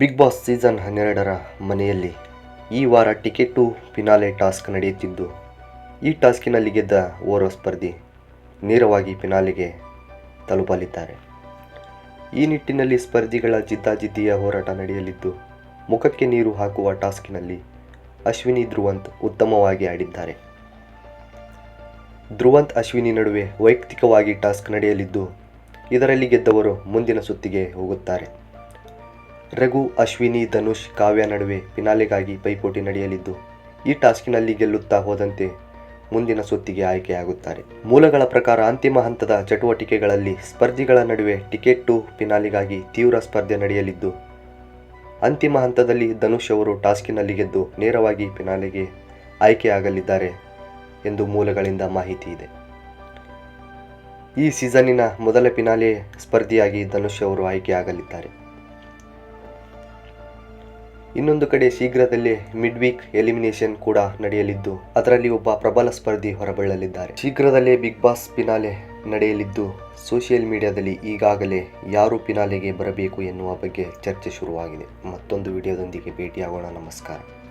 Big boss season ಹನ್ನೆರಡರ ಮನೆಯಲ್ಲಿ ಈ ವಾರ ಟಿಕೆಟ್ ಟು ಫಿನಾಲೆ ಟಾಸ್ಕ್ ನಡೆಯುತ್ತಿದ್ದು, ಈ ಟಾಸ್ಕಿನಲ್ಲಿ ಗೆದ್ದ ಓರ್ವ ಸ್ಪರ್ಧಿ ನೇರವಾಗಿ ಫಿನಾಲೆಗೆ ತಲುಪಲಿದ್ದಾರೆ. ಈ ನಿಟ್ಟಿನಲ್ಲಿ ಸ್ಪರ್ಧಿಗಳ ಜಿದ್ದಾಜಿದ್ದಿಯ ಹೋರಾಟ ನಡೆಯಲಿದ್ದು, ಮುಖಕ್ಕೆ ನೀರು ಹಾಕುವ ಟಾಸ್ಕಿನಲ್ಲಿ ಅಶ್ವಿನಿ ಧ್ರುವಂತ್ ಉತ್ತಮವಾಗಿ ಆಡಿದ್ದಾರೆ. ಧ್ರುವಂತ್ ಅಶ್ವಿನಿ ನಡುವೆ ವೈಯಕ್ತಿಕವಾಗಿ ಟಾಸ್ಕ್ ನಡೆಯಲಿದ್ದು, ಇದರಲ್ಲಿ ಗೆದ್ದವರು ಮುಂದಿನ ಸುತ್ತಿಗೆ ಹೋಗುತ್ತಾರೆ. ರಘು, ಅಶ್ವಿನಿ, ಧನುಷ್ ಕಾವ್ಯ ನಡುವೆ ಫಿನಾಲೆಗಾಗಿ ಪೈಪೋಟಿ ನಡೆಯಲಿದ್ದು, ಈ ಟಾಸ್ಕಿನಲ್ಲಿ ಗೆಲ್ಲುತ್ತಾ ಹೋದಂತೆ ಮುಂದಿನ ಸುತ್ತಿಗೆ ಆಯ್ಕೆಯಾಗುತ್ತಾರೆ. ಮೂಲಗಳ ಪ್ರಕಾರ ಅಂತಿಮ ಹಂತದ ಚಟುವಟಿಕೆಗಳಲ್ಲಿ ಸ್ಪರ್ಧಿಗಳ ನಡುವೆ ಟಿಕೆಟ್ ಟು ಫಿನಾಲೆಗಾಗಿ ತೀವ್ರ ಸ್ಪರ್ಧೆ ನಡೆಯಲಿದ್ದು, ಅಂತಿಮ ಹಂತದಲ್ಲಿ ಧನುಷ್ ಅವರು ಟಾಸ್ಕಿನಲ್ಲಿ ಗೆದ್ದು ನೇರವಾಗಿ ಫಿನಾಲೆಗೆ ಆಯ್ಕೆಯಾಗಲಿದ್ದಾರೆ ಎಂದು ಮೂಲಗಳಿಂದ ಮಾಹಿತಿ ಇದೆ. ಈ ಸೀಸನ್ನಿನ ಮೊದಲ ಫಿನಾಲೆ ಸ್ಪರ್ಧಿಯಾಗಿ ಧನುಷ್ ಅವರು ಆಯ್ಕೆಯಾಗಲಿದ್ದಾರೆ. ಇನ್ನೊಂದು ಕಡೆ ಶೀಘ್ರದಲ್ಲೇ ಮಿಡ್ ವೀಕ್ ಎಲಿಮಿನೇಷನ್ ಕೂಡ ನಡೆಯಲಿದ್ದು, ಅದರಲ್ಲಿ ಒಬ್ಬ ಪ್ರಬಲ ಸ್ಪರ್ಧಿ ಹೊರಬೀಳಲಿದ್ದಾರೆ. ಶೀಘ್ರದಲ್ಲೇ ಬಿಗ್ ಬಾಸ್ ಪಿನಾಲೆ ನಡೆಯಲಿದ್ದು ಸೋಷಿಯಲ್ ಮೀಡಿಯಾದಲ್ಲಿ ಈಗಾಗಲೇ ಯಾರು ಪಿನಾಲೆಗೆ ಬರಬೇಕು ಎನ್ನುವ ಬಗ್ಗೆ ಚರ್ಚೆ ಶುರುವಾಗಿದೆ. ಮತ್ತೊಂದು ವಿಡಿಯೋದೊಂದಿಗೆ ಭೇಟಿಯಾಗೋಣ. ನಮಸ್ಕಾರ.